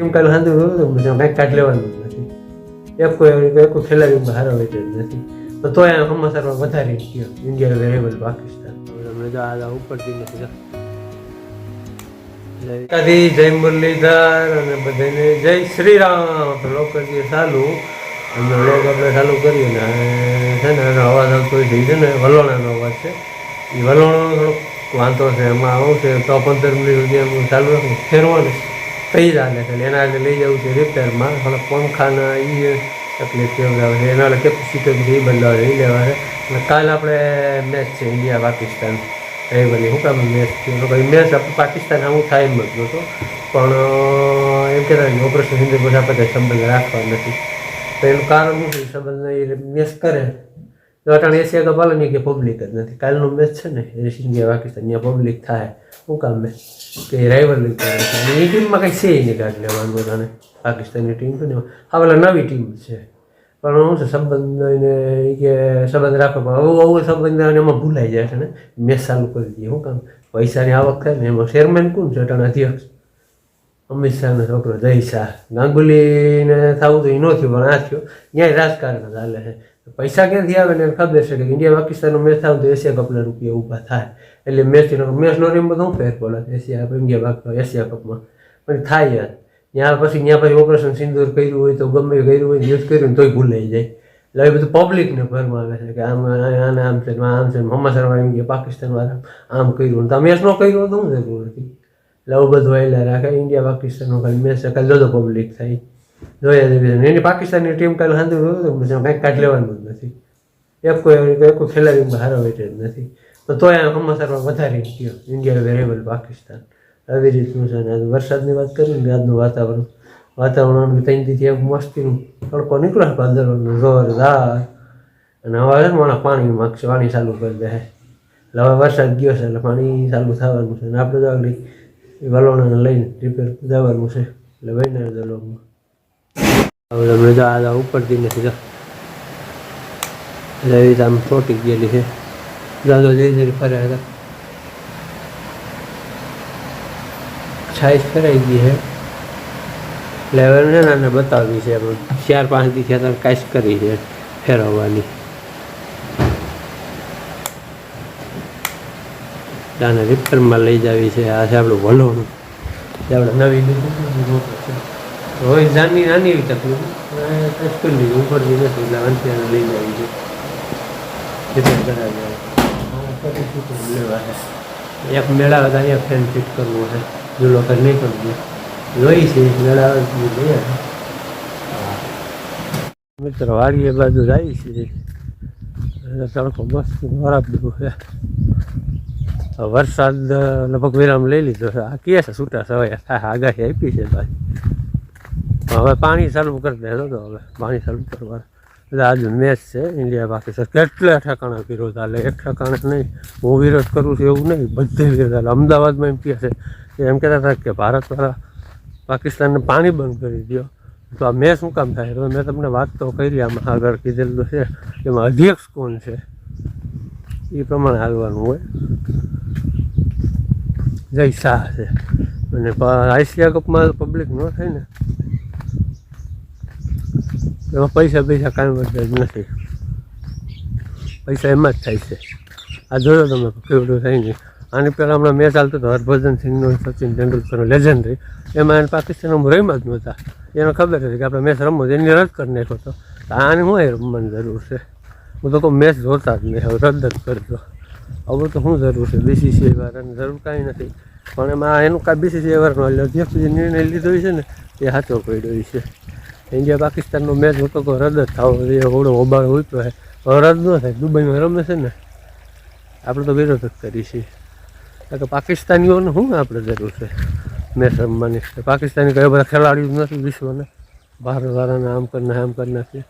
Team કાલ સાંજે જોયું તો પછી કંઈક કાઢ લેવાનું જ નથી. એક કોઈ એક કોઈ ખેલાડી હારો હોય જ નથી. તો આ સમાચારમાં વધારે ગયો ઇન્ડિયા વેરેબલ પાકિસ્તાન તમને તો આ ઉપરથી નથી એકાદી જય મુરલીધર અને બધાને જય શ્રી રામ લોકજી ચાલુ અને લોક આપણે ચાલુ કરીએ ને છે ને એનો અવાજ આવતો થઈ છે ને વલોણાનો અવાજ છે. એ વલોણાનો થોડોક વાંધો છે એમાં આવું છે તો પંદર મિનિટ સુધી એમ ચાલુ રાખું ફેરવાનું ચાલે છે એના આગળ લઈ જવું છે રિપેરમાં થોડા પંખાના એ તકલીફ કેવડાવે છે એના કેપેસિટર એ બદલાવે, એ લેવા છે અને કાલ આપણે મેચ છે ઇન્ડિયા પાકિસ્તાન. એ બધી શું કામ મેચ છે મેચ આપણે પાકિસ્તાન આવું થાય એમ જ પણ એમ કહેતા કે ઓપરેશન હિન્દુ બધા આપણે સંબંધ રાખવા નથી. તો એનું કારણ શું છે? સંબંધ એ મેચ કરે. અટાણે એશિયા કપ હાલે ને કે પબ્લિક જ નથી. કાલનો મેચ છે ને ઇન્ડિયા પાકિસ્તાન ત્યાં પબ્લિક થાય. શું કામ મેં કે રાઇવલ કરે એ ટીમમાં કંઈ છે નહીં કાઢ લેવાનું બધાને પાકિસ્તાનની ટીમ તો નહીં. આ પેલા નવી ટીમ છે. પણ શું છે સંબંધ એને કે સંબંધ રાખો, પણ આવું આવું સંબંધ એમાં ભૂલાઈ જાય છે ને. મેચ ચાલુ કરી દઈએ શું કામ? પૈસાની આવક થાય ને, એમાં ચેરમેન કોણ છે અટાણે અધ્યક્ષ? અમિત શાહનો છોકરો જય શાહ. ગાંગુલીને થવું તો એ ન થયું, પણ આ થયો. ક્યાંય રાજકારણ ચાલે છે. પૈસા ક્યાંથી આવે ને ખબર છે કે ઇન્ડિયા પાકિસ્તાનનો મેચ થાય તો એશિયા કપના રૂપિયા ઊભા થાય. એટલે મેચ મેચનો રેમ બધું ફેર પડે. એશિયા ઇન્ડિયા પાક એશિયા કપમાં પણ થાય યાર. ત્યાં પછી ત્યાં પછી ઓપરેશન સિંદૂર કર્યું હોય તો ગમે કર્યું હોય યુદ્ધ કર્યું તોય ભૂલાઈ જાય. એટલે એ બધું પબ્લિકને ભરમાં આવે છે કે આમ આને આમ છે આમ છે મમ્મા વાળા એમ ગયા પાકિસ્તાન આમ કર્યું તમે મેચ ન કર્યું તો હું જરૂર હતી? એટલે આવું બધું આવેલા રાખે. ઇન્ડિયા પાકિસ્તાનનો ખાલી મેચ છે. જો પબ્લિક થાય. જોયા જેવી. એની પાકિસ્તાનની ટીમ કાલે સાંધું કંઈક કાઢ લેવાનું જ નથી. એક કોઈ એક ખેલાડી હારો હોય જ નથી. તો તોય હમસરમાં વધારે ગયો ઇન્ડિયા વેરેબલ પાકિસ્તાન. આવી રીતનું છે અને વરસાદની વાત કરીને આજનું વાતાવરણ. વાતાવરણ ત્રણ દીથી એક મસ્તીનું. તડકો નીકળ્યો ભાદરવાનો જોરદાર. અને હવે માણસ પાણી માગશે, પાણી ચાલુ કરી દે એટલે હવે વરસાદ ગયો છે, એટલે પાણી ચાલુ થવાનું છે. અને આપણે તો આગળ વલોણાને લઈને રિપેર જવાનું છે. એટલે વૈના દલોમાં હવે તમને ઉપરથી નથી તો. એવી આમ ચોટી ગયેલી છે. દાદો જઈ જઈને ફર્યા હતા. છાઈસ ફેરાઈ ગઈ છે. છે ને આને બતાવી છે ચાર પાંચ દી થયા કાંઈ કરી છે ફેરવવાની. આને રિપેરમાં લઈ જાવી છે. આ છે આપણું વલોણું. આપણે નવી લીધું હોય નાની નાની એવી તકલીફ સ્કૂલ લીધું ઉપરથી નથી, એટલે અંતે લઈને આવી છે એક મેળા હતા અહીંયા ફેન ફિટ કરવો છે. જૂનો કર નહીં કરવું જોઈ છે, મેળા મિત્ર મિત્રો, વાડીએ બાજુ જાય છે. તડકો મસ્ત ખરાબ દેવું છે. વરસાદ લગભગ વિરામ લઈ લીધો છે. આ કહે છે? છૂટા સવાય આગાહી આપી છે ભાઈ. હવે પાણી ચાલુ કરી દેજો તો હવે પાણી ચાલુ કરવા એટલે આજે મેચ છે ઇન્ડિયા પાકિસ્તાન કેટલા ઠેકાણા વિરોધ હાલે, એક ઠેકાણે નહીં. હું વિરોધ કરું છું એવું નહીં, બધે વિરોધ હાલે. અમદાવાદમાં એમ કહે છે, કે એમ કહેતા હતા કે ભારતવાળા પાકિસ્તાનને પાણી બંધ કરી દો તો આ મેચ શું કામ થાય? મેં તમને વાત તો કરી, આમાં આગળ કીધેલું છે એમાં અધ્યક્ષ કોણ છે? એ પ્રમાણે આવવાનું હોય. જય શાહ છે. અને આઈસીઆ કપમાં પબ્લિક ન થાય ને એમાં પૈસા પૈસા કાંઈ વધે જ નથી. પૈસા એમાં જ થાય છે. આ જોયો તમે કેવડું થાય નહીં આની પહેલાં હમણાં મેચ ચાલતો હતો હરભજન સિંહનો સચિન તેંડુલકરનો લેજન્ડરી એમાં એને પાકિસ્તાનમાં રમ્યા જ નહોતા. એને ખબર હતી કે આપણે મેચ રમવો એની રદ કરી નાખ્યો હતો. તો આની એ રમવાની જરૂર છે? હું તો કહું મેચ જોતા જ નહીં, હવે રદ જ કરજો. હવે તો શું જરૂર છે? બીસીસીઆઈ વાળાની જરૂર કાંઈ નથી. પણ એમાં એનું કાંઈ બીસીસીઆઈ વાળાનો અધ્યક્ષ જે નિર્ણય લીધો છે ને, એ સાચો પડ્યો છે. ઇન્ડિયા, પાકિસ્તાનનો મેચ હતો તો રદ જ થવો જોઈએ. ઓબાળ હોય તો હવે રદ ન થાય. દુબઈમાં રમે છે ને? આપણે તો વિરોધ જ કરીએ છીએ. કે પાકિસ્તાનીઓને શું આપણે જરૂર છે? મેચ રમવાની. પાકિસ્તાની કયા બધા ખેલાડીઓ નથી વિશ્વને. ભારતવાળાને આમ કરીને, આમ કરી નાખીએ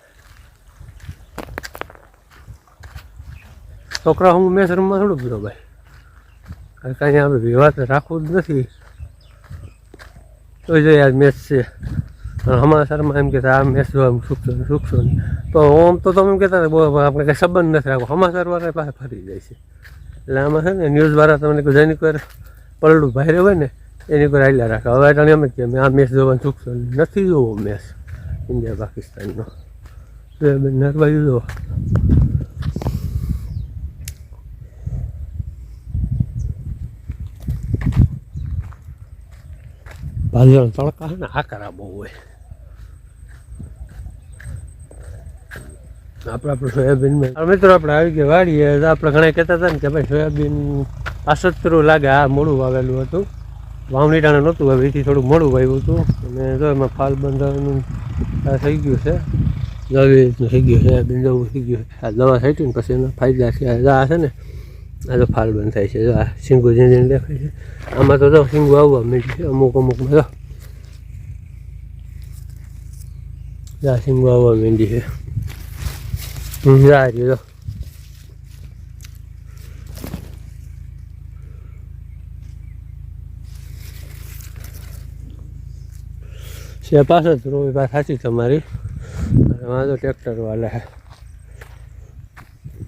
છોકરા, હું મેચ રમવા થોડું ગયો ભાઈ? કાંઈ આપણે વિવાદ રાખવું જ નથી. તો જોઈએ આજ મેચ છે. અને સરમાં એમ કહેતા આ મેચ જોવા સુખશો સુખશો તો આમ તો તમે એમ કહેતા આપણે કંઈ સંબંધ નથી રાખવો. સમાચારવાળા પાસે ફરી જાય છે. એટલે આમાં છે ને ન્યૂઝ વાળા તમને કોઈ જૈનિક કોઈ પલડું ભાઈ હોય ને, એની કોઈ હાલ્યા રાખે. હવે તને એમ જ કે આ મેચ જોવાનું સુખશો નથી જોવો મેચ ઇન્ડિયા પાકિસ્તાનનો સોયાબીન નાખવા દીધો ભાજણ તડકા. ને આકરા બહુ હોય. આપણે આપણે સોયાબીનમાં મિત્રો આપણે આવી ગયા વાડીએ, તો આપણે ઘણા કહેતા હતા ને કે ભાઈ સોયાબીન અસત્રુ લાગે, આ મોડું વાવેલું હતું. વાવણી ટાણે નહોતું હવે એથી થોડું મોડું વાવ્યું હતું. અને જો એમાં ફાલ બંધાવાનું થઈ ગયું છે. રીતનું થઈ ગયું છે જવું થઈ ગયું આ દવા થઈ ને પછી એના ફાયદા છે, આ છે ને. આ તો ફાલ બંધ થાય છે. જો આ સિંગુ જેને દેખાય છે. આમાં તો જો સિંગુ આવવા માંડી છે, અમુક અમુકમાં જો. સિંગુ આવવા માંડી છે. આ રહ્યું, જો. છે પાછળ જ રોવી વાત સાચી તમારી. અને તો ટ્રેક્ટર વાળા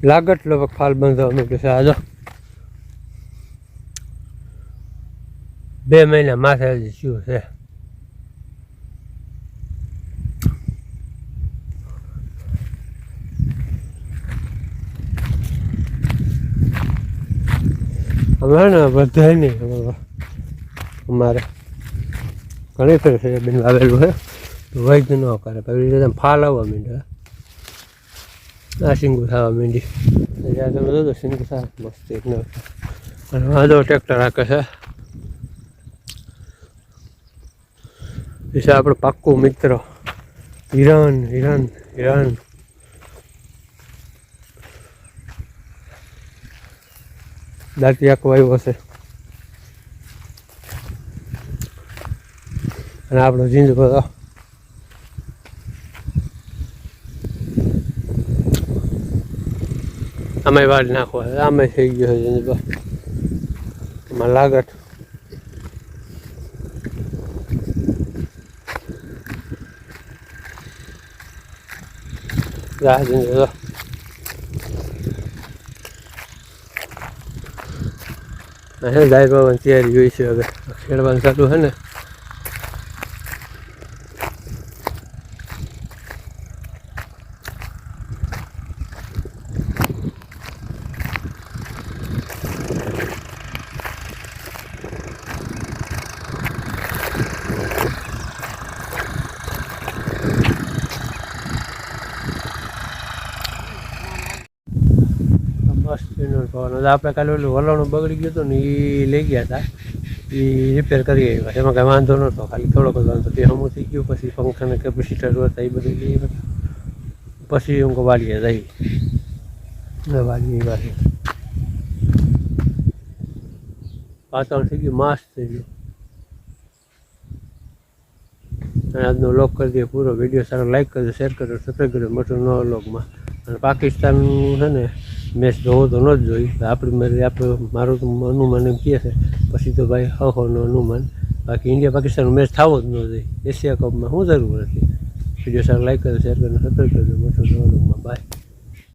હે લાગત લગભગ ફાલ બાંધવા મૂકે છે. આજો બે મહિના માથે હજી શું છે. હમણાં બધા નહીં અમારે ઘણી ફેર છે, બેન આવેલું છે વૈદ ન કરે પછી ફાલ આવવા માંડ્યા. આ સિંગુ થવા માંડી જ્યાં તમે જોજો સિંગુ થાય મસ્ત અને વાંધો ટ્રેક્ટર રાખે છે વિશે આપણો પાક્કું મિત્ર હિરણ હિરણ હિરણ દાંતી આખો આવ્યો છે અને આપણો જીંજ બધો આમાં વાળી નાખો આમાં થઈ ગયો છે જીંજ એમાં લાગત જા જીંજ બધો હે ગાય બાવાની તૈયારી હોય છે હવે. ખેડવાનું ચાલુ છે ને મસ્ત એનો પવન આપણે કાલે ઓલું વલણું બગડી ગયું હતું ને એ લઈ ગયા હતા. એ રિપેર કરી આવ્યા. એમાં કાંઈ વાંધો નહોતો. ખાલી થોડોક જ વાંધો. તે હમું થઈ ગયું. પછી પંખાને કેપેસિટર હતા એ બધું લઈ પછી હું વાળીએ જઈ વાળીએ વાડીએ પાતળ થઈ ગયું. માસ થઈ ગયું. અને આજનો લોક કરી દે પૂરો. વીડિયો સારો લાઈક કરજો શેર કરજો સબસ્ક્રાઈબ કરજો. મોટો નવો લોકમાં અને પાકિસ્તાન છે ને મેચ જોવો તો ન જ જોઈ આપણી મારી આપણે મારું તો અનુમાન એમ કહે છે. પછી તો ભાઈ હહોનું અનુમાન. બાકી ઇન્ડિયા પાકિસ્તાનનો મેચ થવો જ ન જોઈએ. એશિયા કપમાં શું જરૂર હતી? વીડિયો સારો લાઈક કરજો શેર કરજો. સબસ્ક્રાઈબ કરજો મોટો બાય